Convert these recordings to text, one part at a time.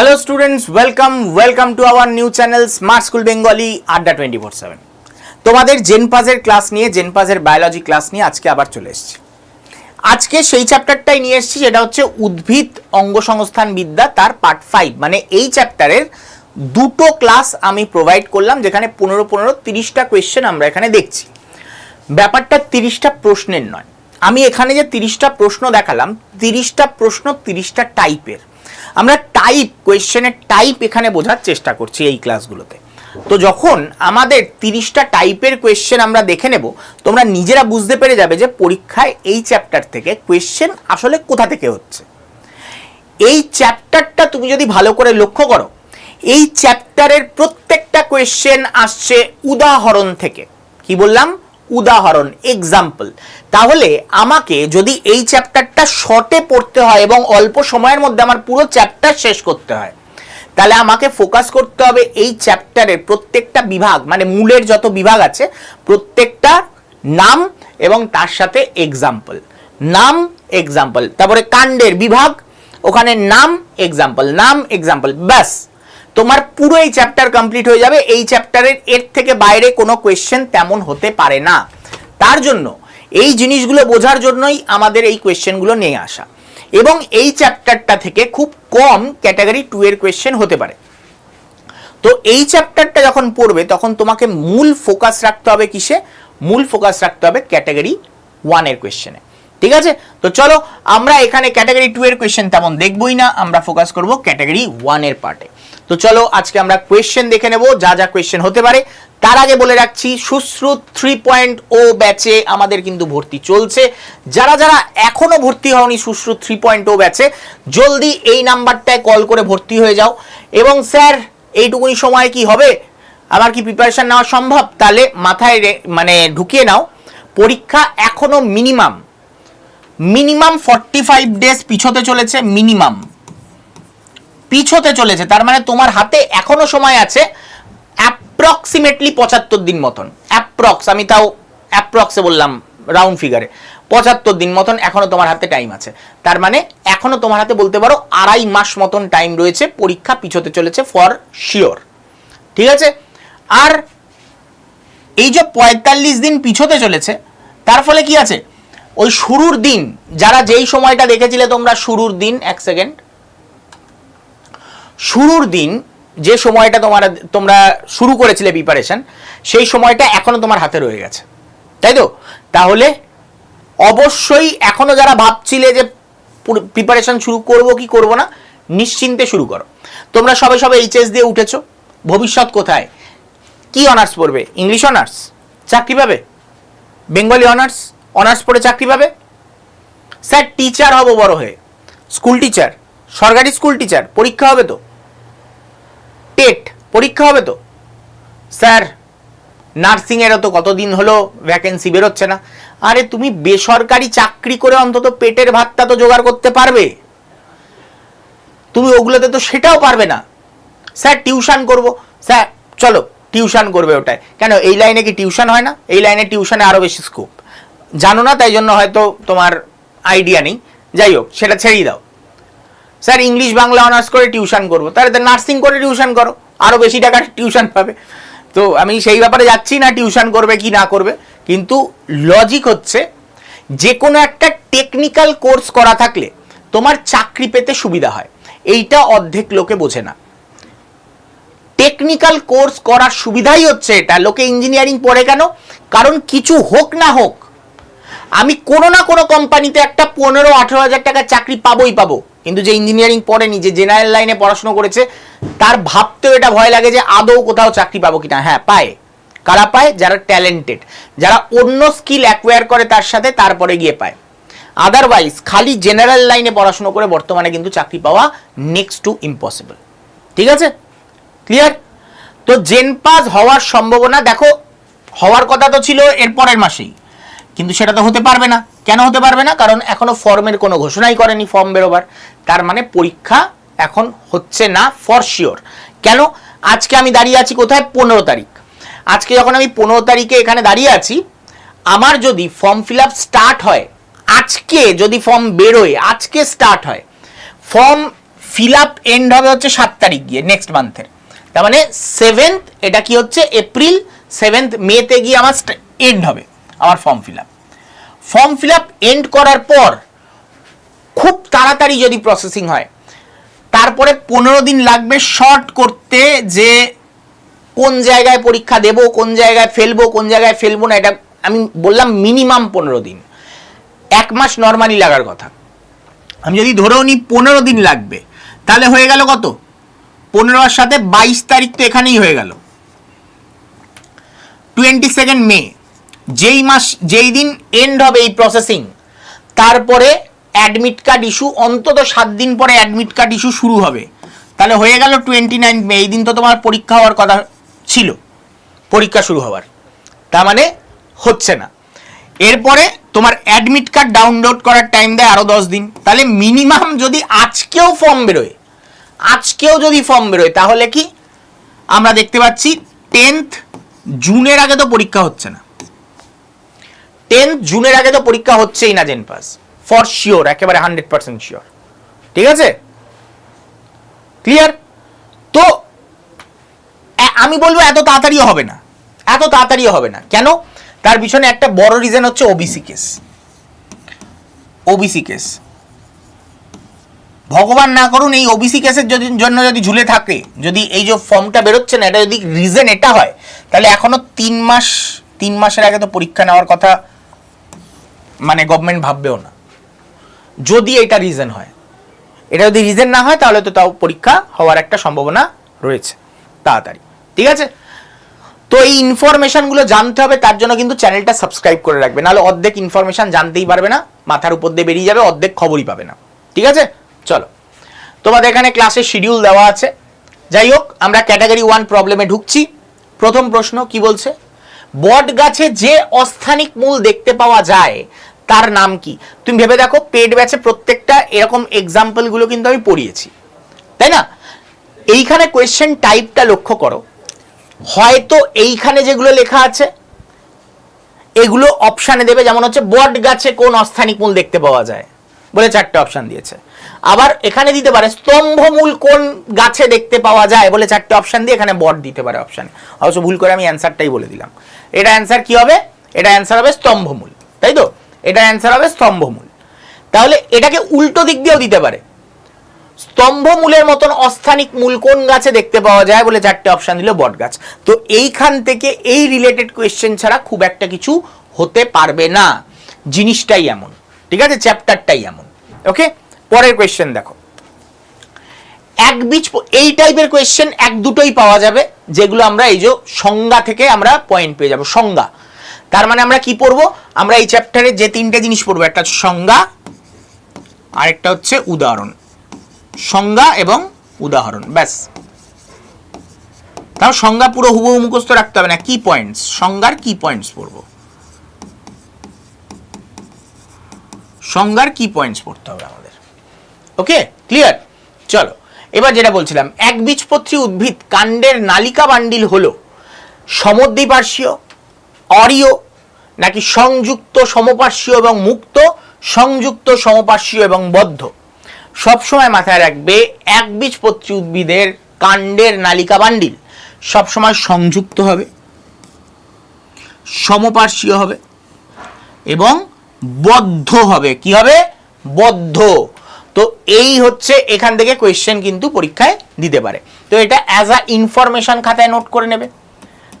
Hello students welcome welcome to our new channel smart school Bengali Adda twenty four seven তোমাদের জেনপাজের class নিয়ে জেনপাজের biology class নিয়ে আজকে আবার চলে এসেছি। আজকে সেই চ্যাপ্টারটাই নিয়ে এসেছি যেটা হচ্ছে উদ্ভিদ অঙ্গসংস্থান বিদ্যা, তার পার্ট ফাইভ মানে এই চ্যাপ্টারের দুটো ক্লাস আমি প্রোভাইড করলাম, যেখানে পনেরো পনেরো তিরিশটা কোয়েশ্চেন আমরা এখানে দেখছি। ব্যাপারটা তিরিশটা প্রশ্নের নয়। আমি এখানে যে তিরিশটা প্রশ্ন দেখালাম, তিরিশটা প্রশ্ন তিরিশটা টাইপের আমরা টাইপ কোয়েশ্চেনের টাইপ এখানে বোঝার চেষ্টা করছি এই ক্লাসগুলোতে তো যখন আমাদের তিরিশটা টাইপের কোয়েশ্চেন আমরা দেখে নেব, তোমরা নিজেরা বুঝতে পেরে যাবে যে পরীক্ষায় এই চ্যাপ্টার থেকে কোয়েশ্চেন আসলে কোথা থেকে হচ্ছে। এই চ্যাপ্টারটা তুমি যদি ভালো করে লক্ষ্য করো, এই চ্যাপ্টারের প্রত্যেকটা কোয়েশ্চেন আসছে উদাহরণ থেকে। কি বললাম? উদাহরণ এক্সাম্পল তাহলে আমাকে যদি এই চ্যাপ্টারটা শর্টে পড়তে হয় এবং অল্প সময়ের মধ্যে আমার পুরো চ্যাপ্টার শেষ করতে হয়, তাহলে আমাকে ফোকাস করতে হবে এই চ্যাপ্টারের প্রত্যেকটা বিভাগ মানে মূলের যত বিভাগ আছে, প্রত্যেকটা নাম এবং তার সাথে এক্সাম্পল নাম এক্সাম্পল তারপরে কাণ্ডের বিভাগ, ওখানে নাম এক্সাম্পল নাম এক্সাম্পল ব্যাস। তোমার পুরো এই চ্যাপ্টার কমপ্লিট হয়ে যাবে। এই চ্যাপ্টারের এর থেকে বাইরে কোনো কোয়েশ্চেন তেমন হতে পারে না। তার জন্য এই জিনিসগুলো বোঝার জন্যই আমাদের এই কোয়েশ্চেনগুলো নিয়ে আসা। এবং এই চ্যাপ্টারটা থেকে খুব কম ক্যাটাগরি টু এর কোয়েশ্চেন হতে পারে। তো এই চ্যাপ্টারটা যখন পড়বে, তখন তোমাকে মূল ফোকাস রাখতে হবে কিসে? মূল ফোকাস রাখতে হবে ক্যাটাগরি ওয়ানের কোয়েশ্চেনে ঠিক আছে? তো চলো, আমরা এখানে ক্যাটাগরি টু এর কোয়েশ্চেন তেমন দেখবই না, আমরা ফোকাস করব ক্যাটাগরি ওয়ানের পার্টে তো চলো আজকে আমরা কোয়েশ্চেন দেখে নেব, যা যা কোয়েশ্চেন হতে পারে। তার আগে বলে রাখছি সুশ্রুত থ্রি পয়েন্ট ও ব্যাচে আমাদের কিন্তু ভর্তি চলছে। যারা যারা এখনও ভর্তি হওনি সুশ্রুত থ্রি পয়েন্ট ও ব্যাচে জলদি এই নাম্বারটায় কল করে ভর্তি হয়ে যাও। এবং স্যার, এইটুকুনি সময় কি হবে? আমার কি প্রিপারেশান নেওয়া সম্ভব? তাহলে মাথায় মানে ঢুকিয়ে নাও। পরীক্ষা এখনও minimum minimum forty five days পিছোতে চলেছে মিনিমাম পিছোতে চলেছে। তার মানে তোমার হাতে এখনও সময় আছে অ্যাপ্রক্সিমেটলি পঁচাত্তর দিন মতন। অ্যাপ্রক্স আমি তাও অ্যাপ্রক্সে বললাম রাউন্ড ফিগারে পঁচাত্তর দিন মতন এখনও তোমার হাতে টাইম আছে। তার মানে এখনও তোমার হাতে বলতে পারো আড়াই মাস মতন টাইম রয়েছে পরীক্ষা পিছোতে চলেছে ফর শিওর ঠিক আছে? আর এই যে পঁয়তাল্লিশ দিন পিছোতে চলেছে, তার ফলে কি আছে? ওই শুরুর দিন, যারা যেই সময়টা দেখেছিলে তোমরা শুরুর দিন, এক সেকেন্ড শুরুর দিন যে সময়টা তোমার, তোমরা শুরু করেছিলে প্রিপারেশন সেই সময়টা এখনও তোমার হাতে রয়ে গেছে। তাই তো? তাহলে অবশ্যই এখনও যারা ভাবছিলে যে প্রিপারেশন শুরু করব কি করব না, নিশ্চিন্তে শুরু করো। তোমরা সবে সবে এইচএস দিয়ে উঠেছো, ভবিষ্যৎ কোথায়? কি অনার্স পড়বে? ইংলিশ অনার্স চাকরি পাবে? বেঙ্গলি অনার্স অনার্স পড়ে চাকরি পাবে? স্যার টিচার হব বড় হয়ে। স্কুল টিচার সরকারি স্কুল টিচার পরীক্ষা হবে তো? টেট পরীক্ষা হবে তো। স্যার, নার্সিংয়েরও তো কতদিন হলো ভ্যাকেন্সি বেরোচ্ছে না। আরে তুমি বেসরকারি চাকরি করে অন্তত পেটের ভাতটা তো জোগাড় করতে পারবে। তুমি ওগুলোতে তো সেটাও পারবে না। স্যার, টিউশন করব। স্যার, চলো, টিউশন করবে ওটায়। কেন, এই লাইনে কি টিউশন হয় না? এই লাইনে টিউশনে আরও বেশি স্কোপ জানো না, তাই জন্য হয়তো তোমার আইডিয়া নেই। যাই হোক, সেটা ছেড়েই দাও। স্যার, ইংলিশ বাংলা অনার্স করে টিউশন করব। তাহলে তো নার্সিং করে টিউশন করো। আরও বেশি টাকার টিউশন পাবে। তো আমি সেই ব্যাপারে যাচ্ছি না টিউশন করবে কি না করবে। কিন্তু লজিক হচ্ছে যে কোনো একটা টেকনিক্যাল কোর্স করা থাকলে তোমার চাকরি পেতে সুবিধা হয়। এইটা অর্ধেক লোকে বোঝে না। টেকনিক্যাল কোর্স করার সুবিধাই হচ্ছে এটা। লোকে ইঞ্জিনিয়ারিং পড়ে কেন? কারণ কিছু হোক না হোক, আমি কোনো না কোনো কোম্পানিতে একটা পনেরো আঠেরো হাজার টাকার চাকরি পাবোই পাবো। কিন্তু যে ইঞ্জিনিয়ারিং পড়েনি, যে জেনারেল লাইনে পড়াশোনা করেছে, তার ভাবতেও এটা ভয় লাগে যে আদৌ কোথাও চাকরি পাবো কিনা। হ্যাঁ পায়। কারা পায়? যারা ট্যালেন্টেড যারা অন্য স্কিল অ্যাকোয়ার করে তার সাথে, তারপরে গিয়ে পায়। আদারওয়াইজ খালি জেনারেল লাইনে পড়াশোনা করে বর্তমানে কিন্তু চাকরি পাওয়া নেক্সট টু ইম্পসিবল ঠিক আছে? ক্লিয়ার তো জেনপাস হওয়ার সম্ভাবনা, দেখো, হওয়ার কথা তো ছিল এর পরের মাসেই। কিন্তু সেটা তো হতে পারবে না। কেন হতে পারবে না? কারণ এখনও ফর্মের কোনো ঘোষণাই করেনি ফর্ম বেরোবার। তার মানে পরীক্ষা এখন হচ্ছে না ফর শিওর কেন? আজকে আমি দাঁড়িয়ে আছি কোথায়? পনেরো তারিখ। আজকে যখন আমি পনেরো তারিখে এখানে দাঁড়িয়ে আছি, আমার যদি ফর্ম ফিল আপ স্টার্ট হয়, আজকে যদি ফর্ম বেরোয়, আজকে স্টার্ট হয় ফর্ম ফিল আপ এন্ড হবে হচ্ছে সাত তারিখ গিয়ে নেক্সট মান্থের তার মানে সেভেন্থ এটা কি হচ্ছে? এপ্রিল সেভেন্থ মেতে গিয়ে আমার এন্ড হবে। আমার form fill up form fill up end করার পর খুব তাড়াতাড়ি যদি প্রসেসিং হয়, তারপরে পনেরো দিন লাগবে শর্ট করতে যে কোন জায়গায় পরীক্ষা দেব, কোন জায়গায় ফেলব, কোন জায়গায় ফেলব না, এটা আমি বললাম মিনিমাম পনেরো দিন। এক মাস নর্মালি লাগার কথা। আমি যদি ধরেও নিই পনেরো দিন লাগবে, তাহলে হয়ে গেল কত? পনেরোর সাথে বাইশ তারিখ তো এখানেই হয়ে গেল। টোয়েন্টি সেকেন্ড মে যেই মাস, যেই দিন এন্ড হবে এই প্রসেসিং তারপরে অ্যাডমিট কার্ড ইস্যু অন্তত সাত দিন পরে অ্যাডমিট কার্ড ইস্যু শুরু হবে। তাহলে হয়ে গেল টোয়েন্টি নাইন মে এই দিন তো তোমার পরীক্ষা হওয়ার কথা ছিল, পরীক্ষা শুরু হওয়ার। তার মানে হচ্ছে না। এরপরে তোমার অ্যাডমিট কার্ড ডাউনলোড করার টাইম দেয় আরও দশ দিন। তাহলে মিনিমাম যদি আজকেও ফর্ম বেরোয়, আজকেও যদি ফর্ম বেরোয়, তাহলে কি? আমরা দেখতে পাচ্ছি টেন্থ জুনের আগে তো পরীক্ষা হচ্ছে না। টেন্থ জুনের আগে তো পরীক্ষা হচ্ছেই না জেন পাস ফর শিওর একেবারে হান্ড্রেড পার্সেন্ট শিওর ঠিক আছে? ক্লিয়ার তো আমি বলব এত তাড়াতাড়িও হবে না, এত তাড়াতাড়িও হবে না। কেন? তার পিছনে একটা বড় রিজন হচ্ছে ওবিসি কেস ওবিসি কেস ভগবান না করুন, এই ওবিসি কেসের জন্য যদি ঝুলে থাকে, যদি এই যে ফর্মটা বেরোচ্ছে না, এটা যদি রিজন এটা হয়, তাহলে এখনও তিন মাস, তিন মাসের আগে তো পরীক্ষা নেওয়ার কথা মানে গভর্নমেন্ট ভাববেও না। যদি এটা রিজন হয়। এটা যদি রিজন না হয়, তাহলে তো তাও পরীক্ষা হওয়ার একটা সম্ভাবনা রয়েছে, তাড়াতাড়ি। ঠিক আছে? তো এই ইনফরমেশনগুলো জানতে হবে, তার জন্য কিন্তু চ্যানেলটা সাবস্ক্রাইব করে রাখবে। নাহলে অর্ধেক ইনফরমেশন জানতেই পারবে না, মাথার উপর দিয়ে বেরিয়ে যাবে, অর্ধেক খবরই পাবে না। ঠিক আছে? চলো। তোমাদের এখানে ক্লাসের শিডিউল দেওয়া আছে। যাই হোক, আমরা ক্যাটাগরি ওয়ান প্রবলেমে ঢুকছি। প্রথম প্রশ্ন কি বলছে? বট গাছে যে অস্থানিক মূল দেখতে পাওয়া যায় তার নাম কি? তুমি ভেবে দেখো পেড ব্যাচে প্রত্যেকটা এরকম এক্সাম্পলগুলো কিন্তু আমি পড়িয়েছি। তাই না? এইখানে কোয়েশ্চেন টাইপটা লক্ষ্য করো। হয়তো এইখানে যেগুলো লেখা আছে, এগুলো অপশানে দেবে, যেমন হচ্ছে, বট গাছে কোন অস্থানিক মূল দেখতে পাওয়া যায়? বলে চারটে অপশান দিয়েছে। আবার এখানে দিতে পারে, স্তম্ভমূল কোন গাছে দেখতে পাওয়া যায়? বলে চারটে অপশান দিয়ে এখানে বট দিতে পারে অপশানে অবশ্য ভুল করে আমি অ্যান্সারটাই বলে দিলাম। এটা অ্যান্সার কি হবে? এটা অ্যান্সার হবে স্তম্ভমূল। তাই তো? এটা অ্যান্সার হবে স্তম্ভমূল। তাহলে এটাকে উল্টো দিক দিয়েও দিতে পারে। স্তম্ভমূলের মতন অস্থানিক মূল কোন গাছে দেখতে পাওয়া যায় বলে চারটে অপশন দিল বট গাছ। তো এইখান থেকে এই রিলেটেড কোয়েশ্চেন ছাড়া খুব একটা কিছু হতে পারবে না। জিনিসটাই এমন, ঠিক আছে? চ্যাপ্টারটাই এমন ওকে পরের কোয়েশ্চেন দেখো। এক বীজ এই টাইপের কোয়েশ্চেন এক দুটোই পাওয়া যাবে, যেগুলো আমরা এই যে সংজ্ঞা থেকে আমরা পয়েন্ট পেয়ে যাব। সংজ্ঞা তার মানে আমরা কি পড়ব? আমরা এই চ্যাপ্টারে যে তিনটে জিনিস পড়ব, একটা সংজ্ঞা, আরেকটা হচ্ছে উদাহরণ। সংজ্ঞা এবং উদাহরণ, ব্যাস। তাও সংজ্ঞা পুরো হুবহু মুখস্থ রাখতে হবে না কি পয়েন্টস সংজ্ঞার কি পয়েন্টস পড়ব। সংজ্ঞার কি পয়েন্টস পড়তে হবে আমাদের। ওকে? ক্লিয়ার চলো, এবার যেটা বলছিলাম, একবীজপত্রী উদ্ভিদ কাণ্ডের নালিকা বান্ডিল হলো সমদ্বিপার্শ্বীয় অরিয় নাকি সংযুক্ত, সমপার্শ্বীয় এবং মুক্ত, সংযুক্ত, সমপার্শ্বীয় এবং বদ্ধ? সবসময় মাথায় রাখবে একবীজপত্রী উদ্ভিদের কাণ্ডের নালিকা বান্ডিল। সবসময় সংযুক্ত হবে, সমপার্শ্বীয় হবে এবং বদ্ধ হবে। কি হবে? বদ্ধ। তো এই হচ্ছে এখান থেকে কোয়েশ্চেন কিন্তু পরীক্ষায় দিতে পারে। তো এটা অ্যাজ আ ইনফরমেশন খাতায় নোট করে নেবে।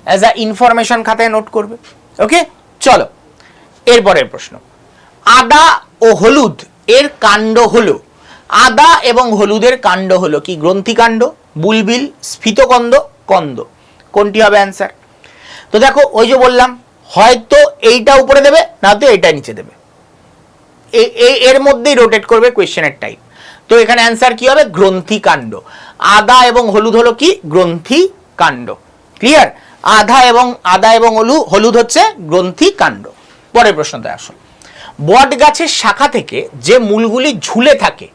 অ্যাজ আ ইনফরমেশন খাতায় নোট করবে। ওকে চলো এরপরের প্রশ্ন। আদা ও হলুদ এর কাণ্ড হলো। আদা এবং হলুদের কাণ্ড হলো কি? গ্রন্থিকাণ্ড, বুলবিল, স্ফীতকন্দ, কন্দ। কোনটি হবে অ্যান্সার তো দেখো, ওই যে বললাম, হয়তো এইটা উপরে দেবে, না তো এইটা নিচে দেবে। এর মধ্যেই রোটেট করবে কোয়েশ্চেনের টাইপ তো এখানে অ্যান্সার কি হবে? গ্রন্থি কাণ্ড আদা এবং হলুদ হলো কি? গ্রন্থি কাণ্ড ক্লিয়ার আধা এবং আদা এবং হলু, হলুদ হচ্ছে গ্রন্থি কাণ্ড। পরের প্রশ্নতে আসো। বট গাছের শাখা থেকে যে মূলগুলি ঝুলে থাকে,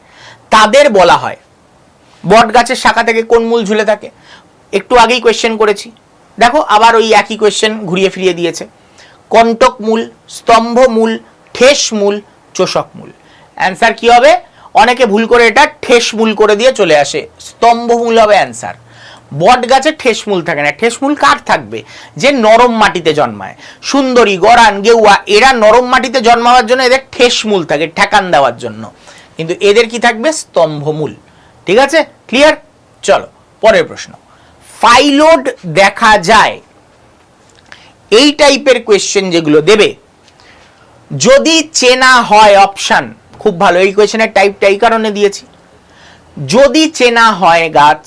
তাদের বলা হয়। বট গাছের শাখা থেকে কোন মূল ঝুলে থাকে? একটু আগেই কোয়েশ্চেন করেছি। দেখো, আবার ওই একই কোয়েশ্চেন ঘুরিয়ে ফিরিয়ে দিয়েছে। কণ্টক মূল, স্তম্ভ মূল, ঠেস মূল, চোষক মূল। অ্যান্সার কি হবে? অনেকে ভুল করে এটা ঠেস মূল করে দিয়ে চলে আসে। স্তম্ভমূল হবে অ্যান্সার বট গাছে ঠেসমূল থাকে না। ঠেসমূল কার থাকবে? যে নরম মাটিতে জন্মায়। সুন্দরী গরান গেউয়া, এরা নরম মাটিতে জন্মাবার জন্য এদের ঠেসমূল থাকে, ঠেকান দেওয়ার জন্য। কিন্তু এদের কি থাকবে? স্তম্ভমূল ঠিক আছে? ক্লিয়ার চলো, পরের প্রশ্ন। ফাইলোড দেখা যায়। এই টাইপের কোয়েশ্চেন যেগুলো দেবে, যদি চেনা হয় অপশান খুব ভালো এই কোয়েশ্চেনের টাইপটা এই কারণে দিয়েছি। যদি চেনা হয় গাছ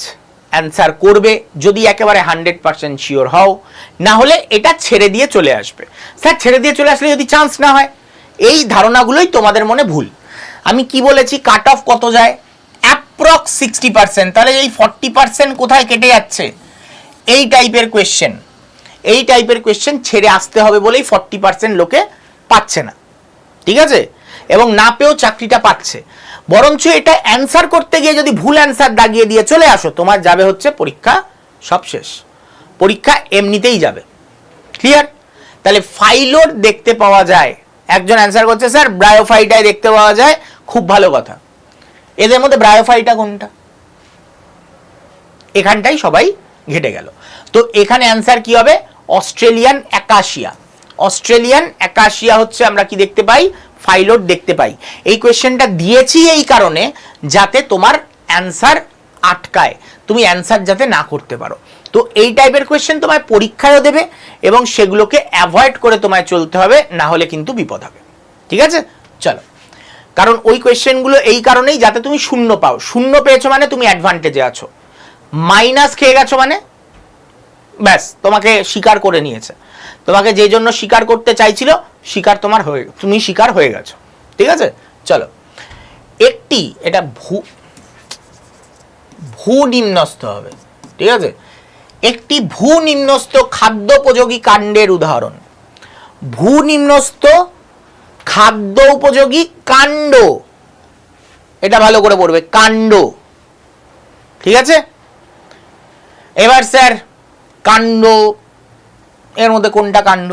অ্যান্সার করবে, যদি একেবারে হান্ড্রেড পার্সেন্ট শিওর হও, না হলে এটা ছেড়ে দিয়ে চলে আসবে। স্যার, ছেড়ে দিয়ে চলে আসলে যদি চান্স না হয়, এই ধারণাগুলোই তোমাদের মনে ভুল। আমি কি বলেছি কাট অফ কত যায়? অ্যাপ্রক্স সিক্সটি পার্সেন্ট তাহলে এই ফর্টি পার্সেন্ট কোথায় কেটে যাচ্ছে? এই টাইপের কোয়েশ্চেন এই টাইপের কোয়েশ্চেন ছেড়ে আসতে হবে বলেই ফর্টি পার্সেন্ট লোকে পাচ্ছে না। ঠিক আছে? এবং না পেয়েও চাকরিটা পাচ্ছে। বরঞ্চ এটা অ্যান্সার করতে গিয়ে যদি ভুল অ্যান্সার দাগিয়ে দিয়ে চলে আসো, তোমার যাবে হচ্ছে পরীক্ষা সব শেষ। পরীক্ষা এমনিতেই যাবে। ক্লিয়ার তাহলে ফাইলোর দেখতে পাওয়া যায়। একজন অ্যান্সার করছে, স্যার ব্রায়োফাইটায় দেখতে পাওয়া যায়। খুব ভালো কথা। এদের মধ্যে ব্রায়োফাইটা কোনটা? এখানটাই সবাই ঘেটে গেল। তো এখানে অ্যান্সার কি হবে? অস্ট্রেলিয়ান অ্যাকাশিয়া অস্ট্রেলিয়ান অ্যাকাশিয়া হচ্ছে আমরা কি দেখতে পাই? ফাইলোড দেখতে পাই। এই কোয়েশ্চেনটা দিয়েছি এই কারণে যাতে তোমার অ্যান্সার আটকায়। তুমি অ্যান্সার যাতে না করতে পারো। তো এই টাইপের কোয়েশ্চেন তোমায় পরীক্ষায়ও দেবে এবং সেগুলোকে অ্যাভয়েড করে তোমায় চলতে হবে, না হলে কিন্তু বিপদ হবে। ঠিক আছে? চলো। কারণ ওই কোয়েশ্চেনগুলো এই কারণেই যাতে তুমি শূন্য পাও। শূন্য পেয়েছ মানে তুমি অ্যাডভান্টেজে আছো। মাইনাস খেয়ে গেছো মানে? ব্যাস, তোমাকে স্বীকার করে নিয়েছে। তোমাকে যে জন্য স্বীকার করতে চাইছিল স্বীকার তোমার হয়ে তুমি স্বীকার হয়ে গেছো। ঠিক আছে? চলো। একটি, এটা ভূ ভূ নিম্নস্থ হবে। ঠিক আছে? একটি ভূ নিম্নস্থ খাদ্যোপযোগী কাণ্ডের উদাহরণ। ভূ নিম্নস্থ খাদ্য উপযোগী কাণ্ড। এটা ভালো করে পড়বে, কাণ্ড। ঠিক আছে? এবার স্যার, কাণ্ড এর মধ্যে কোনটা কাণ্ড?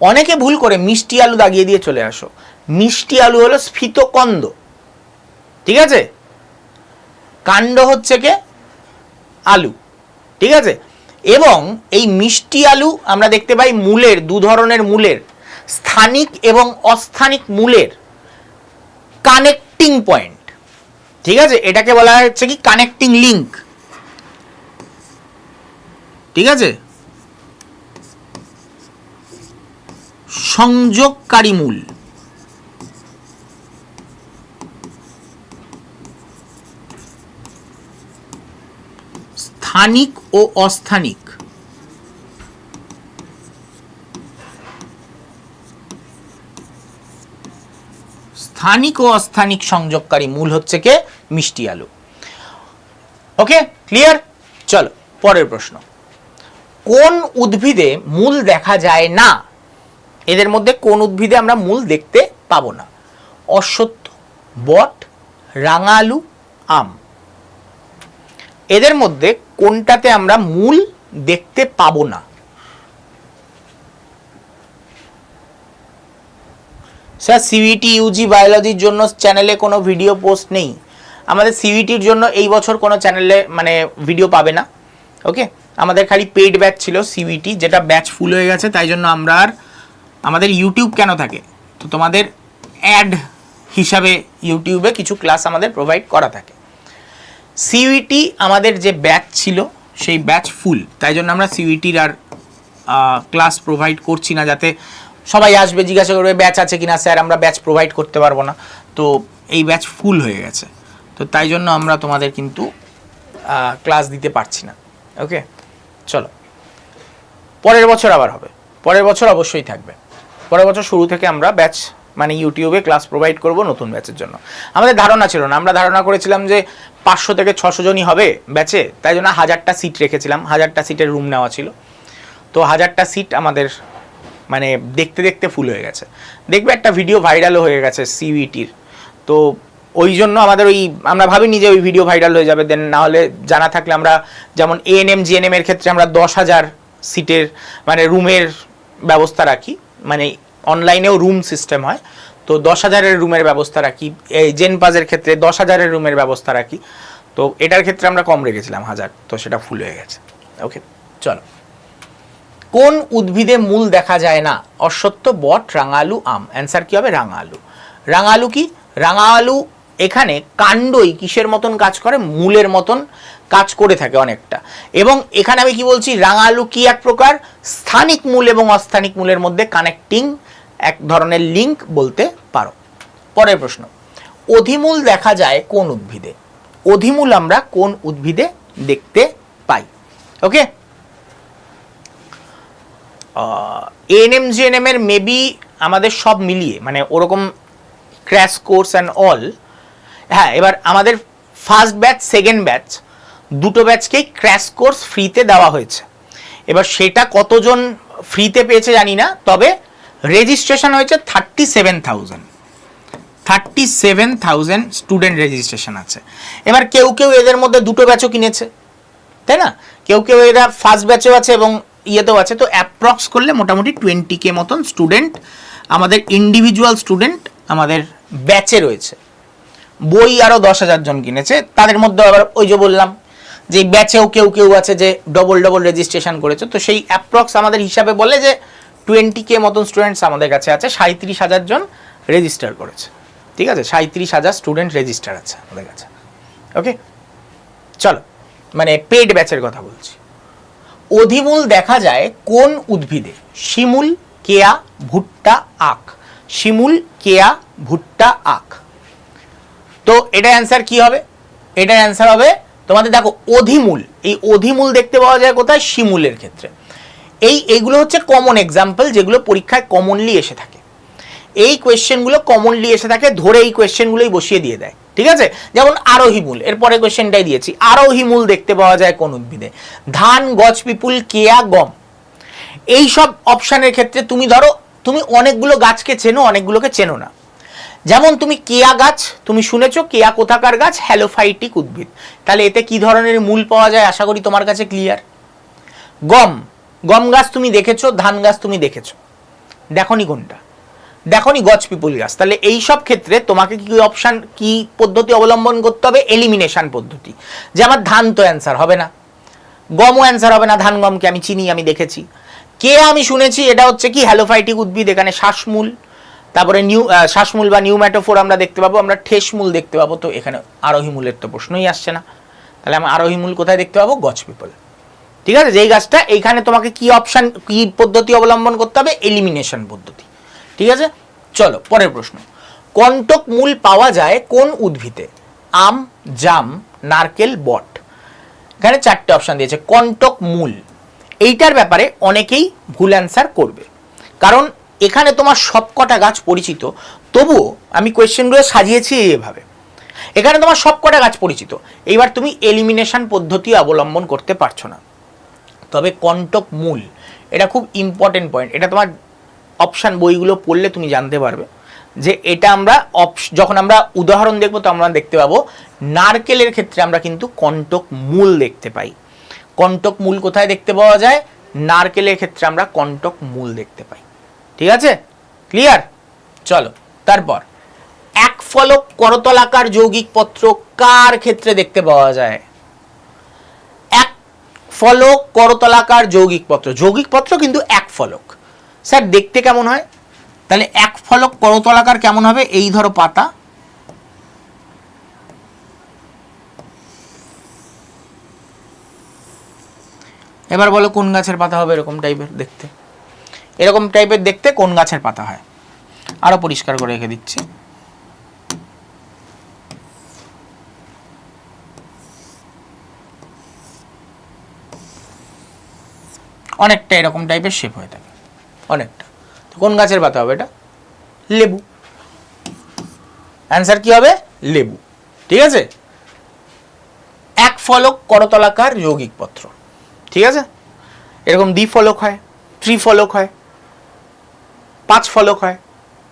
অনেকে ভুল করে মিষ্টি আলু দাগিয়ে দিয়ে চলে আসো। মিষ্টি আলু হলো স্ফীতকন্দ ঠিক আছে? কাণ্ড হচ্ছে কে? আলু। ঠিক আছে? এবং এই মিষ্টি আলু আমরা দেখতে পাই মূলের, দু ধরনের মূলের, স্থানিক এবং অস্থানিক মূলের কানেক্টিং পয়েন্ট ঠিক আছে? এটাকে বলা হচ্ছে কি কানেক্টিং লিঙ্ক ঠিক আছে? সংযোগকারী মূল। স্থানিক ও অস্থানিক। স্থানিক ও অস্থানিক সংযোগকারী মূল হচ্ছে কে? মিষ্টি আলু। Okay, clear? চলো, পরের প্রশ্ন। কোন উদ্ভিদে মূল দেখা যায় না? এদের মধ্যে কোন উদ্ভিদে আমরা মূল দেখতে পাবো না? অশ্বত্থ, বট, রাঙালু, আম। এদের মধ্যে কোনটাতে আমরা মূল দেখতে পাবো না? স্যার সিভিটি ইউজি বায়োলজির জন্য চ্যানেলে কোনো ভিডিও পোস্ট নেই। আমাদের সিভিটির জন্য এই বছর কোনো চ্যানেলে মানে ভিডিও পাবে না। ওকে আমাদের খালি পেইড ব্যাচ ছিল সিভিটি যেটা ব্যাচ ফুল হয়ে গেছে, তাই জন্য আমরা আর আমাদের ইউটিউব কেন থাকে? তো তোমাদের অ্যাড হিসাবে ইউটিউবে কিছু ক্লাস আমাদের প্রোভাইড করা থাকে। সিউইটি আমাদের যে ব্যাচ ছিল, সেই ব্যাচ ফুল তাই জন্য আমরা সিউইটির আর ক্লাস প্রোভাইড করছি না, যাতে সবাই আসবে, জিজ্ঞাসা করবে ব্যাচ আছে কিনা? স্যার, আমরা ব্যাচ প্রোভাইড করতে পারব না। তো এই ব্যাচ ফুল হয়ে গেছে। তো তাই জন্য আমরা তোমাদের কিন্তু ক্লাস দিতে পারছি না। ওকে চলো। পরের বছর আবার হবে। পরের বছর অবশ্যই থাকবে। পরের বছর শুরু থেকে আমরা ব্যাচ মানে ইউটিউবে ক্লাস প্রোভাইড করব নতুন ব্যাচের জন্য। আমাদের ধারণা ছিল না, আমরা ধারণা করেছিলাম যে পাঁচশো থেকে ছশো জনই হবে ব্যাচে তাই জন্য হাজারটা সিট রেখেছিলাম, হাজারটা সিটের রুম নেওয়া ছিল। তো হাজারটা সিট আমাদের মানে দেখতে দেখতে ফুল হয়ে গেছে। দেখবে একটা ভিডিও ভাইরালও হয়ে গেছে সিইটির তো ওই জন্য আমাদের ওই, আমরা ভাবিনি যে ওই ভিডিও ভাইরাল হয়ে যাবে দেন না হলে জানা থাকলে আমরা যেমন এএনএম জিএনএম এর ক্ষেত্রে আমরা দশ হাজার সিটের মানে রুমের ব্যবস্থা রাখি। মানে অনলাইনেও রুম সিস্টেম হয়। তো দশ হাজারের রুমের ব্যবস্থা রাখি। এই জেন পাজের ক্ষেত্রে দশ হাজারের রুমের ব্যবস্থা রাখি। তো এটার ক্ষেত্রে আমরা কম রেখেছিলাম হাজার। তো সেটা ফুল হয়ে গেছে। ওকে চলো। কোন উদ্ভিদে মূল দেখা যায় না? অশ্বত্থ, বট, রাঙালু, আম। অ্যান্সার কি হবে? রাঙালু। রাঙালু কি? রাঙালু এখানে কাণ্ডই কিসের মতন কাজ করে? মূলের মতন। কাজ করে থাকে অনেকটা। এবং এখানে আমি কি বলছি, রাঙালু কি এক প্রকার? স্থানিক মূল এবং অস্থানিক মূলের মধ্যে কানেক্টিং এক ধরনের লিঙ্ক বলতে পারো। পরের প্রশ্ন, অধিমূল দেখা যায় কোন উদ্ভিদে? অধিমূল আমরা কোন উদ্ভিদে দেখতে পাই? ওকে এএনএম জিএনএম এর মেবি আমাদের সব মিলিয়ে মানে ওরকম ক্র্যাশ কোর্স অ্যান্ড অল হ্যাঁ এবার আমাদের ফার্স্ট ব্যাচ সেকেন্ড ব্যাচ দুটো ব্যাচকেই ক্র্যাশ কোর্স ফ্রিতে দেওয়া হয়েছে। এবার সেটা কতজন ফ্রিতে পেয়েছে জানি না, তবে রেজিস্ট্রেশন হয়েছে thirty seven thousand thirty seven thousand student registration আছে। এবার কেউ কেউ এদের মধ্যে দুটো ব্যাচও কিনেছে, তাই না? কেউ কেউ এরা ফার্স্ট ব্যাচেও আছে এবং ইয়েতেও আছে, তো অ্যাপ্রক্স করলে মোটামুটি টোয়েন্টি কে মতন স্টুডেন্ট আমাদের ইন্ডিভিজুয়াল স্টুডেন্ট আমাদের ব্যাচে রয়েছে। বই আরও দশ হাজার জন কিনেছে, তাদের মধ্যে আবার ওই যে বললাম যে ব্যাচেও কেউ কেউ আছে যে ডবল ডবল রেজিস্ট্রেশন করেছে, তো সেই অ্যাপ্রক্স আমাদের হিসাবে বলে যে টোয়েন্টি কে মতন স্টুডেন্টস আমাদের কাছে আছে সাঁত্রিশ হাজার জন রেজিস্টার করেছে। ঠিক আছে? সাঁত্রিশ হাজার স্টুডেন্ট রেজিস্টার আছে আমাদের কাছে। ওকে চলো মানে পেড ব্যাচের কথা বলছি। অধিমূল দেখা যায় কোন উদ্ভিদে? শিমুল, কেয়া, ভুট্টা, আখ। শিমুল, কেয়া, ভুট্টা, আখ। তো এটার অ্যান্সার কি হবে? এটার অ্যান্সার হবে তোমাদের দেখো অধিমূল, এই অধিমূল দেখতে পাওয়া যায় কোথায়? শিমুলের ক্ষেত্রে। এই, এইগুলো হচ্ছে কমন এক্সাম্পল যেগুলো পরীক্ষায় কমনলি এসে থাকে। এই কোয়েশ্চেনগুলো কমনলি এসে থাকে, ধরে এই কোয়েশ্চেনগুলোই বসিয়ে দিয়ে দেয়। ঠিক আছে? যেমন আরোহী মূল এরপরে কোয়েশ্চেনটাই দিয়েছি। আরোহী মূল দেখতে পাওয়া যায় কোন উদ্ভিদে? ধান, গছ, পিপুল, কেয়া, গম। এই সব অপশানের ক্ষেত্রে তুমি ধরো, তুমি অনেকগুলো গাছকে চেনো, অনেকগুলোকে চেনো না। যেমন তুমি কেয়া গাছ, তুমি শুনেছো কেয়া কোথাকার গাছ? হ্যালোফাইটিক উদ্ভিদ। তাহলে এতে কি ধরনের মূল পাওয়া যায়? আশা করি তোমার কাছে ক্লিয়ার গম। গম গাছ তুমি দেখেছ, ধান গাছ তুমি দেখেছ। দেখনি কোনটা? দেখনি গছ পিপুল গাছ। তাহলে এই সব ক্ষেত্রে তোমাকে কি অপশান কি পদ্ধতি অবলম্বন করতে হবে? এলিমিনেশন পদ্ধতি। যে আমার ধান তো অ্যান্সার হবে না। গমও অ্যান্সার হবে না, ধান গমকে আমি চিনি, আমি দেখেছি। কে আমি শুনেছি, এটা হচ্ছে কি? হ্যালোফাইটিক উদ্ভিদ, এখানে শ্বাসমূল। তারপরে নিউ শ্বাসমূল বা নিউম্যাটোফোর আমরা দেখতে পাবো, আমরা ঠেসমূল দেখতে পাবো, তো এখানে আরোহী মূলের তো প্রশ্নই আসছে না। তাহলে আমি আরোহী মূল কোথায় দেখতে পাবো? গছ পিপল। ঠিক আছে? যেই গাছটা, এইখানে তোমাকে কি অপশান কি পদ্ধতি অবলম্বন করতে হবে? এলিমিনেশন পদ্ধতি। ঠিক আছে? চলো, পরের প্রশ্ন। কন্টক মূল পাওয়া যায় কোন উদ্ভিদে? আম, জাম, নারকেল, বট। এখানে চারটে অপশান দিয়েছে, কন্টক মূল। এইটার ব্যাপারে অনেকেই ভুল অ্যান্সার করবে। কারণ এখানে তোমার সবকটা গাছ পরিচিত। তবুও আমি কোয়েশ্চেনগুলো সাজিয়েছি এভাবে। এখানে তোমার সবকটা গাছ পরিচিত। এইবার তুমি এলিমিনেশন পদ্ধতি অবলম্বন করতে পারছ না। তবে কন্টক মূল, এটা খুব ইম্পর্টেন্ট পয়েন্ট এটা তোমার অপশান বইগুলো পড়লে তুমি জানতে পারবে যে এটা আমরা অপশ- যখন আমরা উদাহরণ দেখব তো আমরা দেখতে পাবো নারকেলের ক্ষেত্রে আমরা কিন্তু কন্টক মূল দেখতে পাই। কন্টক মূল কোথায় দেখতে পাওয়া যায়? নারকেলের ক্ষেত্রে আমরা কন্টক মূল দেখতে পাই। ঠিক আছে? ক্লিয়ার চলো, তারপর। এক ফলক করতলাকার যৌগিক পত্র কার ক্ষেত্রে দেখতে পাওয়া যায়? এক ফলক করতলাকার যৌগিক পত্র। যৌগিক পত্র কিন্তু এক ফলক। স্যার, দেখতে কেমন হয়? তাহলে এক ফলক করতলাকার কেমন হবে? এই ধরো পাতা। এবার বলো কোন গাছের পাতা হবে এরকম টাইপের দেখতে। এরকম টাইপের দেখতে কোন গাছের পাতা হয়? আরও পরিষ্কার করে রেখে দিচ্ছি। অনেকটা এরকম টাইপের শেপ হয়ে থাকে। অনেকটা। তো কোন গাছের পাতা হবে এটা? লেবু। অ্যান্সার কি হবে? লেবু। ঠিক আছে? এক ফলক করতলাকার যৌগিক পত্র। ঠিক আছে? এরকম দ্বি ফলক হয় ত্রিফলক হয় পাঁচ ফলক হয়,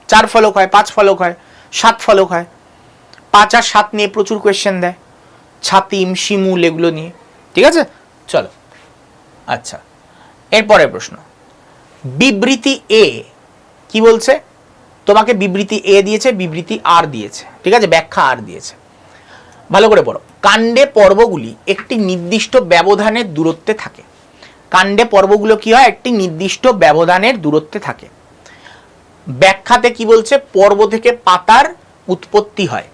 চার ফলক হয়, পাঁচ ফলক হয়, সাত ফলক হয়। পাঁচ আর সাত নিয়ে প্রচুর কোয়েশ্চেন দেয়, ছাতিম, শিমুল এগুলো নিয়ে। ঠিক আছে? চলো। আচ্ছা এরপরের প্রশ্ন। বিবৃতি এ কি বলছে? তোমাকে বিবৃতি এ দিয়েছে, বিবৃতি আর দিয়েছে। ঠিক আছে? ব্যাখ্যা আর দিয়েছে। ভালো করে পড়ো। কাণ্ডে পর্বগুলি একটি নির্দিষ্ট ব্যবধানের দূরত্বে থাকে। কাণ্ডে পর্বগুলো কি হয়? একটি নির্দিষ্ট ব্যবধানের দূরত্বে থাকে। ব্যাখ্যাতে কি বলছে? পর্ব থেকে পাতার উৎপত্তি হয়।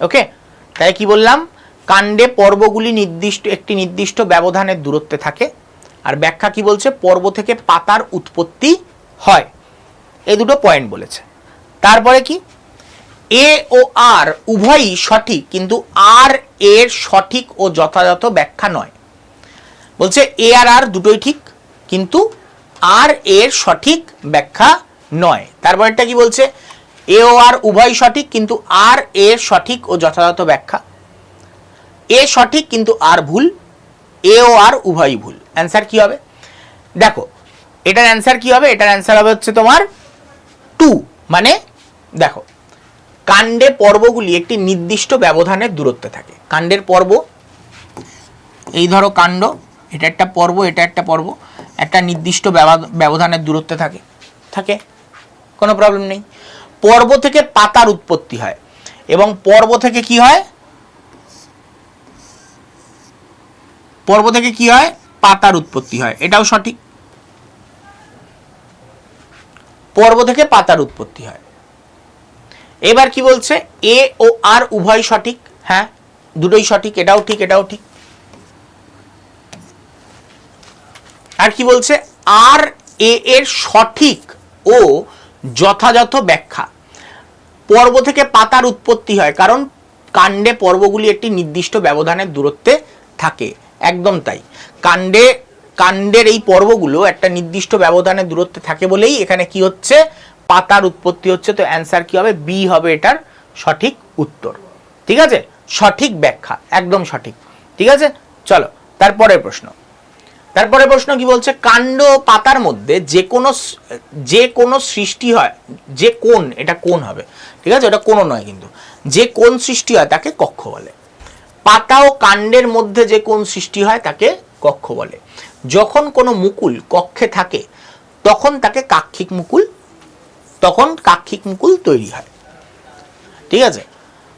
ওকে? তাই কি বললাম? কাণ্ডে পর্বগুলি নির্দিষ্ট, একটি নির্দিষ্ট ব্যবধানের দূরত্বে থাকে। আর ব্যাখ্যা কি বলছে? পর্ব থেকে পাতার উৎপত্তি হয়। এই দুটো পয়েন্ট বলেছে। তারপরে কি? এ ও আর উভয়ই সঠিক, কিন্তু আর এর সঠিক ও যথাযথ ব্যাখ্যা নয়। বলছে এ আর আর দুটোই ঠিক, কিন্তু আর এর সঠিক ব্যাখ্যা নয়। তারপরেরটা কি বলছে? এ ও আর উভয় সঠিক, কিন্তু আর এর সঠিক ও যথাযথ ব্যাখ্যা। এ সঠিক, কিন্তু আর ভুল, এ ও আর উভয়ই ভুল। অ্যান্সার কি হবে? দেখো, এটার অ্যান্সার কি হবে? এটার অ্যান্সার হবে হচ্ছে তোমার টু। মানে দেখো, কাণ্ডে পর্বগুলি একটি নির্দিষ্ট ব্যবধানের দূরত্বে থাকে। কাণ্ডের পর্ব, এই ধরো কাণ্ড, এটা একটা পর্ব, এটা একটা পর্ব, একটা নির্দিষ্ট ব্যবা- ব্যবধানের দূরত্বে থাকে। থাকে। কোনো প্রবলেম নেই। পর্ব থেকে পাতার উৎপত্তি হয়। এবং পর্ব থেকে কি হয়? পর্ব থেকে কি হয়? পাতার উৎপত্তি হয়। এটাও সঠিক। পর্ব থেকে পাতার উৎপত্তি হয়। এবার কি বলছে? এ ও আর উভয় সঠিক। হ্যাঁ দুটোই সঠিক। এটাও ঠিক এটাও ঠিক। আর কি বলছে? আর এ এর সঠিক ও যথাযথ ব্যাখ্যা। পর্ব থেকে পাতার উৎপত্তি হয়, কারণ কাণ্ডে পর্বগুলি একটি নির্দিষ্ট ব্যবধানের দূরত্বে থাকে। একদম তাই। কাণ্ডে, কাণ্ডের এই পর্বগুলো একটা নির্দিষ্ট ব্যবধানের দূরত্বে থাকে বলেই এখানে কি হচ্ছে? পাতার উৎপত্তি হচ্ছে, তো অ্যান্সার কি হবে? বি হবে এটার সঠিক উত্তর। ঠিক আছে? সঠিক ব্যাখ্যা, একদম সঠিক। ঠিক আছে? চলো, তারপরের প্রশ্ন। তারপরে প্রশ্ন কি বলছে? কাণ্ড পাতার মধ্যে যে কোনো যে কোনো সৃষ্টি হয়, যে কোন এটা কোন হবে। ঠিক আছে? ওটা কোনো নয় কিন্তু। যে কোন সৃষ্টি হয় তাকে কক্ষ বলে। পাতা ও কাণ্ডের মধ্যে যে কোন সৃষ্টি হয় তাকে কক্ষ বলে। যখন কোনো মুকুল কক্ষে থাকে, তখন তাকে কাক্ষিক মুকুল, তখন কাক্ষিক মুকুল তৈরি হয়। ঠিক আছে?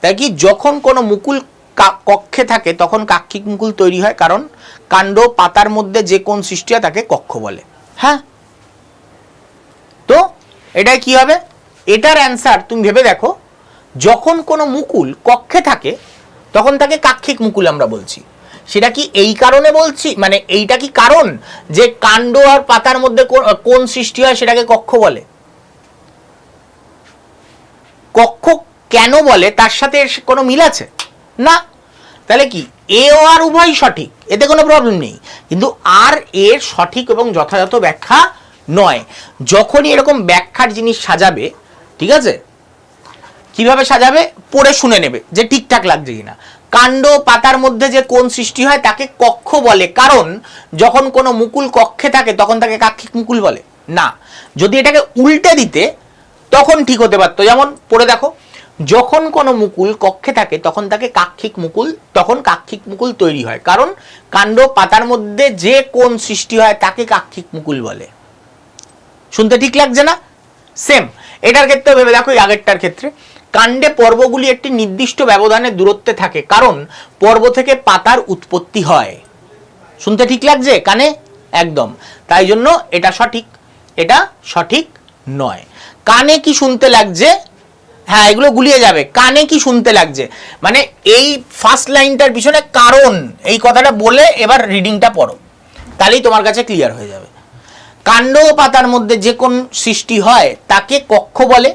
তাই কি? যখন কোনো মুকুল কক্ষে থাকে, তখন কাক্ষিক মুকুল তৈরি হয়, কারণ কাণ্ড পাতার মধ্যে যে কোন সৃষ্টি হয় তাকে কক্ষ বলে। হ্যাঁ? তো এটাই কি হবে? এটার অ্যান্সার তুমি ভেবে দেখো, যখন কোনো মুকুল কক্ষে থাকে, তখন তাকে কাক্ষিক মুকুল আমরা বলছি। সেটা কি এই কারণে বলছি? মানে এইটা কি কারণ যে কাণ্ড আর পাতার মধ্যে কোন- সৃষ্টি হয় সেটাকে কক্ষ বলে? কক্ষ কেন বলে? তার সাথে কোনো মিল আছে? না, তাহলে কি? এ ও আর উভয় সঠিক, এতে কোনো প্রবলেম নেই। কিন্তু আর এর সঠিক এবং যথাযথ ব্যাখ্যা নয়। যখনই এরকম ব্যাখ্যার জিনিস সাজাবে, ঠিক আছে? কীভাবে সাজাবে? পড়ে শুনে নেবে যে ঠিকঠাক লাগছে কিনা। কাণ্ড পাতার মধ্যে যে কোন সৃষ্টি হয়, তাকে কক্ষ বলে। কারণ, যখন কোনো মুকুল কক্ষে থাকে, তখন তাকে কাক্ষিক মুকুল বলে। না, যদি এটাকে উল্টে দিতে, তখন ঠিক হতে পারতো। যেমন, পড়ে দেখো। যখন কোনো মুকুল কক্ষে থাকে, তখন তাকে কাক্ষিক মুকুল, তখন কাক্ষিক মুকুল তৈরি হয়। কারণ কাণ্ড পাতার মধ্যে যে কোন সৃষ্টি হয়, তাকে কাক্ষিক মুকুল বলে। শুনতে ঠিক লাগছে না? সেম এটার ক্ষেত্রে ভেবে দেখো আগেরটার ক্ষেত্রে। কাণ্ডে পর্বগুলি একটি নির্দিষ্ট ব্যবধানে দূরত্বে থাকে, কারণ পর্ব থেকে পাতার উৎপত্তি হয়। শুনতে ঠিক লাগছে? কানে? একদম। তাই জন্য এটা সঠিক এটা সঠিক নয়। কানে কি শুনতে লাগছে? হ্যাঁ এগুলো গুলিয়ে যাবে। কানে কি শুনতে লাগছে? মানে এই ফার্স্ট লাইনটার পিছনে কারণ, এই কথাটা বলে এবার রিডিংটা পড়ো। তাহলেই তোমার কাছে ক্লিয়ার হয়ে যাবে। কাণ্ড ও পাতার মধ্যে যে কোন সৃষ্টি হয়, তাকে কক্ষ বলে।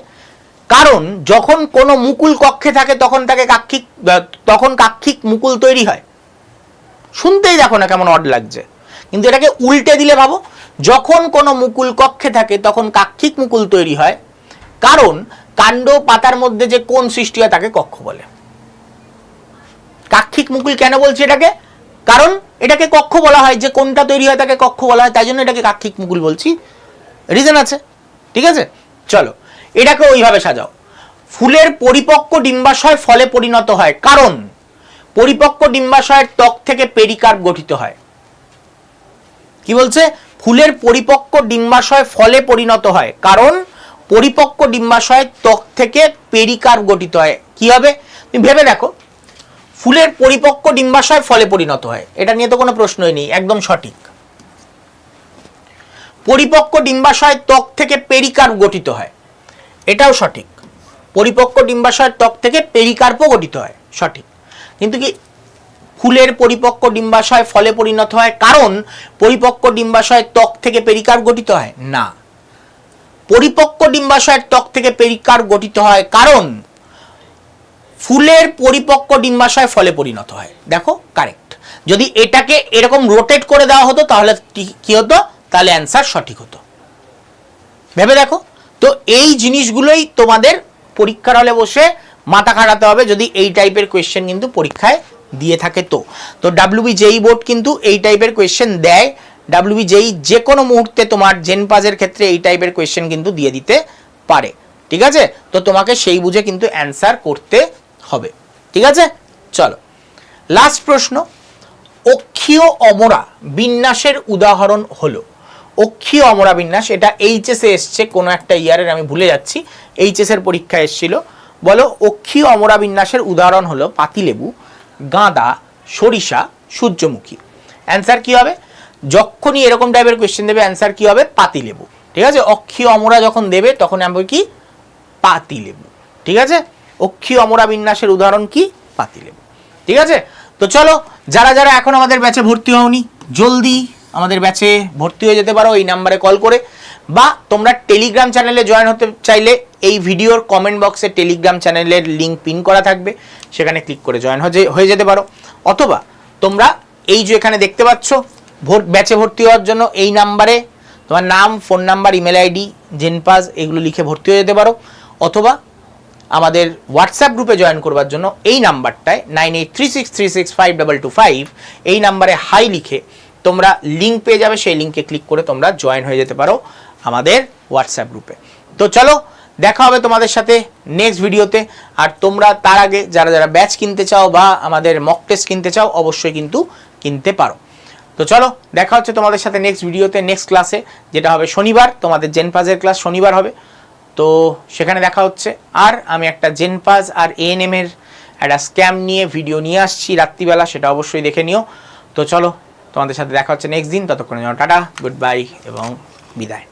কারণ, যখন কোনো মুকুল কক্ষে থাকে, তখন তাকে কাক্ষিক তখন কাক্ষিক মুকুল তৈরি হয়। শুনতেই দেখো না কেমন অড লাগছে। কিন্তু এটাকে উল্টে দিলে ভাবো, যখন কোনো মুকুল কক্ষে থাকে, তখন কাক্ষিক মুকুল তৈরি হয়। কারণ কাণ্ড পাতার মধ্যে যে কোন সৃষ্টি হয় তাকে কক্ষ বলে। কাক্ষিক মুকুল কেন বলছি এটাকে? কারণ এটাকে কক্ষ বলা হয়, যে কোনটা তৈরি হয় তাকে কক্ষ বলা হয়, তাই জন্য এটাকে কাক্ষিক মুকুল বলছি। রিজন আছে, ঠিক আছে? চলো, এটাকে ওইভাবে সাজাও। ফুলের পরিপক্ক ডিম্বাশয় ফলে পরিণত হয়। কারণ পরিপক্ক ডিম্বাশয়ের ত্বক থেকে পেরিকার্প গঠিত হয়। কি বলছে? ফুলের পরিপক্ক ডিম্বাশয় ফলে পরিণত হয়। কারণ পরিপক্ক ডিম্বাশয় ত্বক থেকে পেরিকার্ভ গঠিত হয়। কি হবে? তুমি ভেবে দেখো। ফুলের পরিপক্ক ডিম্বাশয় ফলে পরিণত হয়। এটা নিয়ে তো কোনো প্রশ্নই নেই, একদম সঠিক। পরিপক্ক ডিম্বাশয় ত্বক থেকে পেরিকার্ভ গঠিত হয়। এটাও সঠিক। পরিপক্ক ডিম্বাশয়ের ত্বক থেকে পেরিকার্পও গঠিত হয়। সঠিক। কিন্তু কি ফুলের পরিপক্ক ডিম্বাশয় ফলে পরিণত হয়? কারণ পরিপক্ক ডিম্বাশয় ত্বক থেকে পেরিকার্প গঠিত হয়? না। পরিপক্ক ডিম্বাশয়ের ত্বক থেকে পেরিকার গঠিত হয়, কারণ ফুলের পরিপক্ক ডিম্বাশয় ফলে পরিণত হয়। দেখো কারেক্ট যদি এটাকে এরকম রোটেট করে দেওয়া হতো, তাহলে কি- হতো? তাহলে অ্যান্সার সঠিক হতো। ভেবে দেখো। তো এই জিনিসগুলোই তোমাদের পরীক্ষার হলে বসে মাথা খাটাতে হবে, যদি এই টাইপের কোয়েশ্চেন কিন্তু পরীক্ষায় দিয়ে থাকে তো। তো ডাব্লিউবি জেই বোর্ড কিন্তু এই টাইপের কোয়েশ্চেন দেয়। ডাব্লিউবি জেই যে কোনো মুহূর্তে তোমার জেন পাজের ক্ষেত্রে এই টাইপের কোয়েশ্চেন কিন্তু দিয়ে দিতে পারে। ঠিক আছে? তো তোমাকে সেই বুঝে কিন্তু অ্যান্সার করতে হবে। ঠিক আছে? চলো। লাস্ট প্রশ্ন। অক্ষীয় অমরা বিন্যাসের উদাহরণ হলো। অক্ষীয় অমরা বিন্যাস, এটা এইচএসে এসছে, কোনো একটা ইয়ারের আমি ভুলে যাচ্ছি। এইচএস এর পরীক্ষা এসেছিল। বলো, অক্ষীয় অমরা বিন্যাসের উদাহরণ হলো পাতিলেবু, গাঁদা, সরিষা, সূর্যমুখী। অ্যান্সার কি হবে? যখনই এরকম টাইপের কোয়েশ্চেন দেবে অ্যান্সার কি হবে? পাতি পাতিলেবু ঠিক আছে? অক্ষীয় অমরা যখন দেবে, তখন আমি কি? পাতিলেবু ঠিক আছে? অক্ষীয় অমরা বিন্যাসের উদাহরণ কি? পাতিলেবু ঠিক আছে? তো চলো, যারা যারা এখন আমাদের ব্যাচে ভর্তি হওনি, জলদি আমাদের ব্যাচে ভর্তি হয়ে যেতে পারো, এই নাম্বারে কল করে। বা তোমরা টেলিগ্রাম চ্যানেলে জয়েন হতে চাইলে, এই ভিডিওর কমেন্ট বক্সে টেলিগ্রাম চ্যানেলের লিঙ্ক পিন করা থাকবে। সেখানে ক্লিক করে জয়েন হয়ে যেতে পারো। অথবা তোমরা এই যে এখানে দেখতে পাচ্ছ ভোট, ব্যাচে ভর্তি হওয়ার জন্য এই নাম্বারে তোমার নাম phone number email ID JENPAS এগুলো লিখে ভর্তি হয়ে যেতে পারো। অথবা আমাদের হোয়াটসঅ্যাপ গ্রুপে জয়েন করবার জন্য এই নাম্বারটায় nine eight three six three six five double two five এই নাম্বারে হাই লিখে তোমরা লিঙ্ক পেয়ে যাবে। সেই লিঙ্কে ক্লিক করে তোমরা জয়েন হয়ে যেতে পারো আমাদের হোয়াটসঅ্যাপ গ্রুপে তো চলো, দেখা হবে তোমাদের সাথে নেক্সট ভিডিওতে আর তোমরা তার আগে যারা যারা ব্যাচ কিনতে চাও বা আমাদের মক টেস্ট কিনতে চাও, অবশ্যই কিন্তু কিনতে পারো। তো চলো, দেখা হচ্ছে তোমাদের সাথে নেক্সট ভিডিওতে নেক্সট ক্লাসে যেটা হবে শনিবার, তোমাদের জেনপাজের ক্লাস শনিবার হবে। তো সেখানে দেখা হচ্ছে। আর আমি একটা জেনপাজ আর এএনএম এর একটা স্ক্যাম নিয়ে ভিডিও নিয়ে আসছি রাত্রিবেলা, সেটা অবশ্যই দেখে নিও। তো চলো, তোমাদের সাথে দেখা হচ্ছে নেক্সট দিন ততক্ষণে টাটা গুড বাই এবং বিদায়।